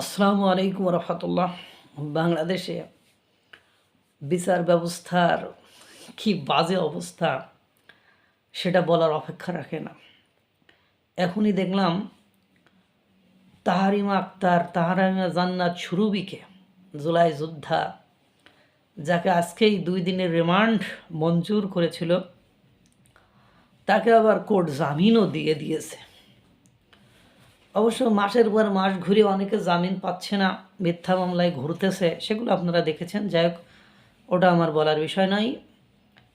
আসসালামু আলাইকুম রহমতুল্লাহ বাংলাদেশে বিচার ব্যবস্থার কি বাজে অবস্থা সেটা বলার অপেক্ষা রাখে না। এখনই দেখলাম তাহারিমা আক্তার, তাহারিমা জান্নাত সুরুবিকে জুলাই যোদ্ধা, যাকে আজকেই দুই দিনের রিমান্ড মঞ্জুর করেছিল, তাকে আবার কোর্ট জামিনও দিয়ে দিয়েছে। অবশ্য মাসের পর মাস ঘুরে অনেকে জামিন পাচ্ছে না, মিথ্যা মামলায় ঘুরতেছে, সেগুলো আপনারা দেখেছেন। যাই হোক, ওটা আমার বলার বিষয় নয়।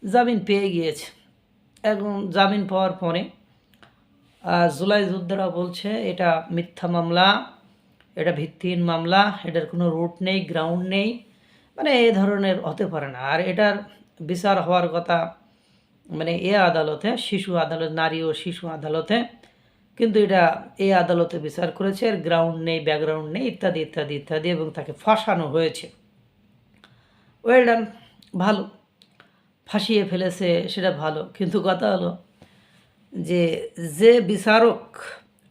জামিন পেয়ে গিয়েছে। এখন জামিন পাওয়ার পরে জুলাই যোদ্ধারা বলছে, এটা মিথ্যা মামলা, এটা ভিত্তিহীন মামলা, এটার কোনো রুট নেই, গ্রাউন্ড নেই মানে এ ধরনের হতে পারে না। আর এটার বিচার হওয়ার কথা মানে এ আদালতে, শিশু আদালত, নারী ও শিশু আদালতে কিন্তু এটা এই আদালতে বিচার করেছে এর গ্রাউন্ড নেই ব্যাকগ্রাউন্ড নেই, ইত্যাদি ইত্যাদি ইত্যাদি, এবং তাকে ফাঁসানো হয়েছে। ওয়েল ডান ভালো। ফাঁসিয়ে ফেলেছে, সেটা ভালো। কিন্তু কথা হলো যে যে বিচারক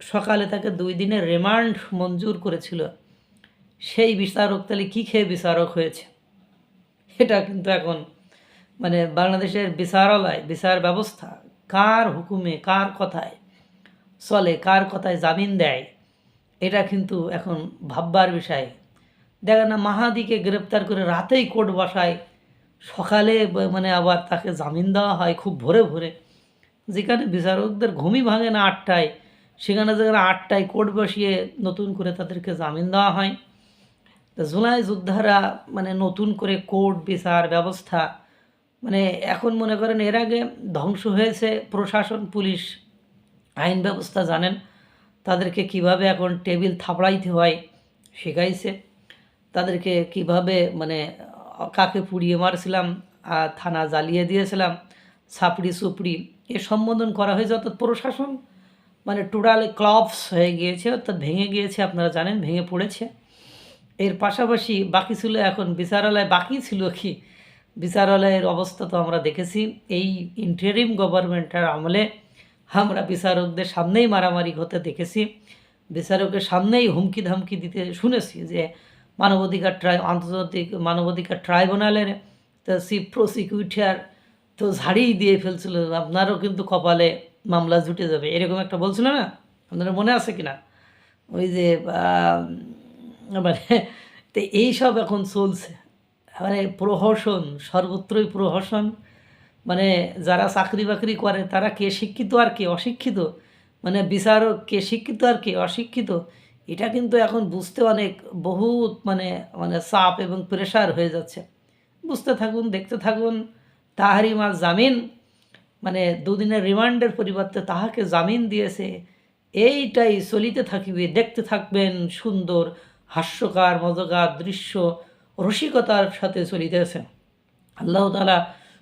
সকালে তাকে দুই দিনের রিমান্ড মঞ্জুর করেছিল, সেই বিচারক তাহলে কী খেয়ে বিচারক হয়েছে? এটা কিন্তু এখন মানে বাংলাদেশের বিচারালয়, বিচার ব্যবস্থা, কার হুকুমে, কার কথায় চলে, কার কথায় জামিন দেয়, এটা কিন্তু এখন ভাববার বিষয়। দেখে না, মাহাদিকে গ্রেপ্তার করে রাতেই কোর্ট বসায়, সকালে মানে আবার তাকে জামিন দেওয়া হয় খুব ভোরে ভোরে। যেখানে বিচারকদের ঘুমই ভাঙে না আটটায়, সেখানে যেখানে আটটায় কোর্ট বসিয়ে নতুন করে তাদেরকে জামিন দেওয়া হয়। জুলাই যোদ্ধারা মানে নতুন করে কোর্ট, বিচার ব্যবস্থা মানে এখন মনে করেন এর আগে ধ্বংস হয়েছে প্রশাসন, পুলিশ আইন ব্যবস্থা জানেন তাদেরকে কীভাবে এখন টেবিল থাপড়াইতে হয় শেখাইছে তাদেরকে কীভাবে মানে কাকে পুড়িয়ে মারছিলাম থানা জ্বালিয়ে দিয়েছিলাম, ছাপড়ি সুপড়ি এ সম্বোধন করা হয়েছে। অর্থাৎ প্রশাসন মানে টোটাল ক্লপস হয়ে গিয়েছে, অর্থাৎ ভেঙে গিয়েছে, আপনারা জানেন, ভেঙে পড়েছে। এর পাশাপাশি বাকি ছিল এখন বিচারালয়, বাকি ছিল কি? বিচারালয়ের অবস্থা তো আমরা দেখেছি। এই ইন্টারিম গভর্নমেন্টের আমলে আমরা বিচারকদের সামনেই মারামারি হতে দেখেছি। বিচারকের সামনেই হুমকি ধামকি দিতে শুনেছি যে মানবাধিকার ট্রাই, আন্তর্জাতিক মানবাধিকার ট্রাইব্যুনালের তো চিফ প্রসিকিউটার তো ঝাড়িয়ে দিয়ে ফেলছিল। আপনারও কিন্তু কপালে মামলা জুটে যাবে। এরকম একটা বলছিল না? আপনার মনে আছে কি না ওই যে মানে তো এইসব এখন চলছে। মানে প্রহসন, সর্বত্রই প্রহসন। মানে যারা চাকরি বাকরি করে, তারা কে শিক্ষিত আর কে অশিক্ষিত? মানে বিচারক কে শিক্ষিত আর কে অশিক্ষিত? এটা কিন্তু এখন বুঝতে অনেক বহুত মানে মানে চাপ এবং প্রেশার হয়ে যাচ্ছে। বুঝতে থাকুন, দেখতে থাকুন তাহারি মা জামিন। মানে দুদিনের রিমান্ডের পরিবর্তে তাহাকে জামিন দিয়েছে। এইটাই চলিতে থাকিবে, দেখতে থাকবেন সুন্দর, হাস্যকার মজাকার দৃশ্য, রসিকতার সাথে চলিতেছে। আল্লাহ তালা